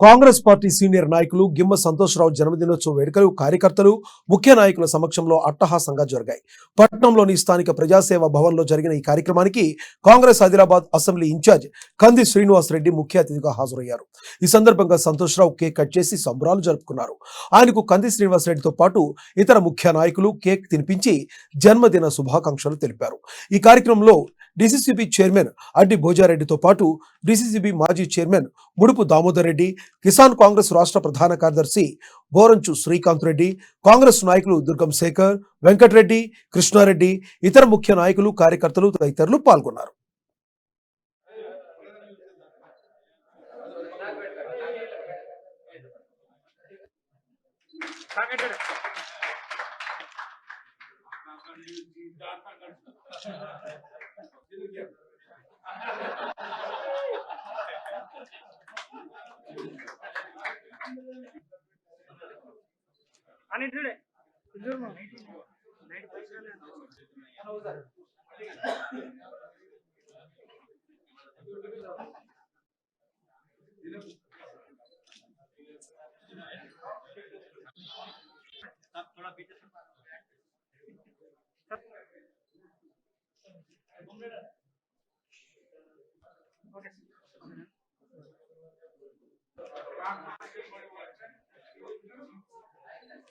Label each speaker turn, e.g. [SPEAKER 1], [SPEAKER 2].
[SPEAKER 1] Congress party senior నాయకులు గిమ్మ సంతోష్రావు జన్మదినోత్సవ వేడుకలు కార్యకర్తలు ముఖ్య నాయకుల సమక్షంలో అట్టహాసంగా జరిగాయి. పట్టణంలోని స్థానిక ప్రజాసేవ భవన్లో జరిగిన ఈ కార్యక్రమానికి కాంగ్రెస్ ఆదిలాబాద్ అసెంబ్లీ ఇన్ఛార్జ్ కంది శ్రీనివాస్ రెడ్డి ముఖ్య అతిథిగా హాజరయ్యారు. ఈ సందర్భంగా సంతోష్రావు కేక్ కట్ చేసి సంబరాలు జరుపుకున్నారు. ఆయనకు కంది శ్రీనివాస్ రెడ్డితో పాటు ఇతర ముఖ్య నాయకులు కేక్ తినిపించి జన్మదిన శుభాకాంక్షలు తెలిపారు. ఈ కార్యక్రమంలో డిసిసిబి చైర్మన్ అడ్డి భోజారెడ్డితో పాటు డిసిసిబి మాజీ చైర్మన్ ముడుపు దామోదర్ రెడ్డి కిసాన్ కాంగ్రెస్ రాష్ట్ర ప్రధాన కార్యదర్శి బోరంచు శ్రీకాంత్ రెడ్డి కాంగ్రెస్ నాయకులు దుర్గం శేఖర్ వెంకటరెడ్డి కృష్ణారెడ్డి ఇతర ముఖ్య నాయకులు కార్యకర్తలు తదితరులు పాల్గొన్నారు.
[SPEAKER 2] 얘기하고. आणि इकडे थोड़ा पीछे 보겠습니다.